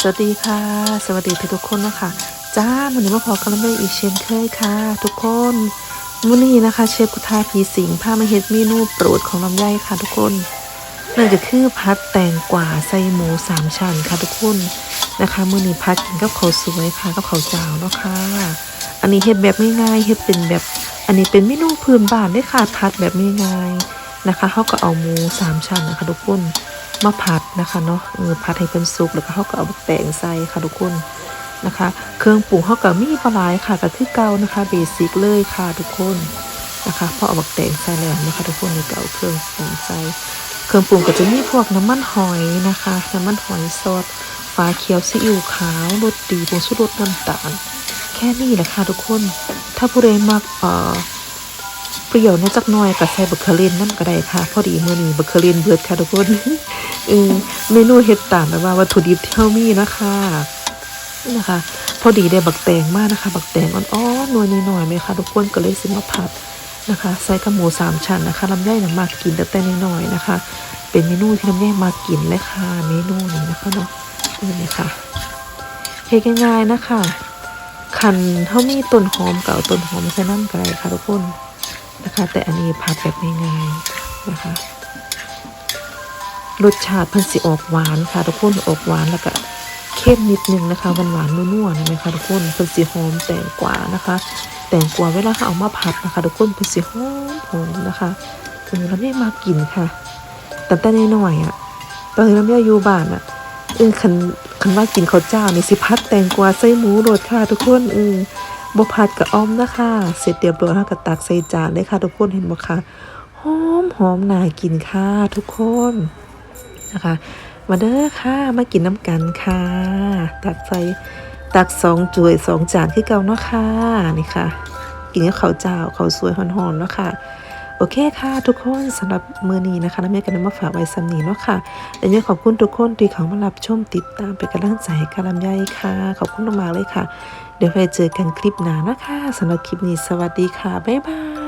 สวัสดีค่ะ สวัสดีทุกคนนะคะจ้าวันนี้มาพอกันแล้วไม่อีกเช่นเคยค่ะ ทุกคนวันนี้นะคะ เชฟกุทาผีสิงพามาเฮ็ดเมนูโปรดของลำไยค่ะ ทุกคนนั่นก็คือพัดแตงกวาใส่หมูสามชั้นค่ะทุกคนนะคะมื้อนี้พัดกินกับข้าวสวยค่ะกับข้าวเจ้าเนาะค่ะอันนี้เฮ็ดแบบง่ายๆเฮ็ดเป็นแบบ อันนี้เป็นเมนูพื้นบ้านได้ค่ะพัดแบบง่ายๆนะคะเขาก็เอาหมูสามชั้นนะคะทุกคน มาผัดนะคะเนาะเออผัดให้เป็นสุกแล้วก็เขาก็เอาแป้งใส่ค่ะทุกคนนะคะ เครื่องปรุงเขาก็มีปลาไหลายค่ะก็คือเก่านะคะเบสิกเลยค่ะทุกคนนะคะพอเอาบักแตงใส่แล้วนะคะ ทุกคนนี่ก็เอาเครื่องปรุงใส่เครื่องปรุงก็จะมีพวกน้ำมันหอยนะคะ น้ำมันหอยสดฟ้าเขียวซีอิ๊วขาวรสดีผงชูรสน้ำตาล แค่นี้แหละค่ะทุกคน ถ้าผู้ใดมักเอ่อเปรี้ยวนี่ยจักหน่อยก็ใส่บักเคอรินนั่นก็ได้ค่ะ พอดีเมื้อนี้บักเคอรินเบิดค่ะทุกคน เอเมนูเฮ็ดตามแบบว่าวัตถุดิบที่เฮามีนะคะนะคะ พอดีได้บักแตงมากนะคะ บักแตงอ่อนๆหน่วยนิดหน่อยไหมคะทุกคนก็เลยซื้อมาผัดนะคะใส่กับหมูสามชั้นนะคะลำไยน่ะมากินแต่แต่น้อยๆนะคะ เป็นเมนูที่ลำไยมากินเลยค่ะ เมนูนี้นะคะเนาะนี่ค่ะเฮ็ดง่ายๆนะคะคันเฮามีต้นหอมเก่าต้นหอมใส่น้ำได้ค่ะทุกคนนะคะ แต่อันนี้ผัดแบบง่ายๆนะคะ รสชาติเพิ่นสิออกหวานค่ะ ทุกคนออกหวานแล้วก็เข้มนิดนึงนะคะหวานหวานๆนัวๆนะคะทุกคนเพิ่นสิหอมแตงกวานะคะ แตงกวาเวลาเขาเอามาผัดนะคะ ทุกคนเพิ่นสิหอมหอมนะคะเออแล้วไม่มากินค่ะแต่แต่น้อยๆอะตอนที่เราไม่อยู่บ้านอะเออคันคันว่ากินข้าวเจ้านี่สิพัดแตงกวาใส่หมูโรดค่ะ ทุกคนเออบผัดกับอ้อมนะคะ เสร็จเรียบร้อยแล้วก็ตักใส่จานเลยค่ะ ทุกคนเห็นบ่คะหอมหอมน่ากินค่ะ ทุกคน นะคะ มาเด้อค่ะ มากินน้ำกันค่ะ ตักใส่ตักสองจุยสองจานคือเก่าเนาะค่ะนี่ค่ะ กินกับข้าวเจ้าข้าวสวยหอนๆเนาะค่ะโอเคค่ะ ทุกคนสำหรับมือนี้นะคะน้ำเมฆกันนำมาฝากไว้สำนีเนาะค่ะและยังขอบคุณทุกคนที่เขามารับชมติดตามเป็นกำลังใจให้กาลำไยค่ะ ขอบคุณมากๆเลยค่ะ เดี๋ยวไปเจอกันคลิปหน้านะคะสำหรับคลิปนี้สวัสดีค่ะ บ๊ายบาย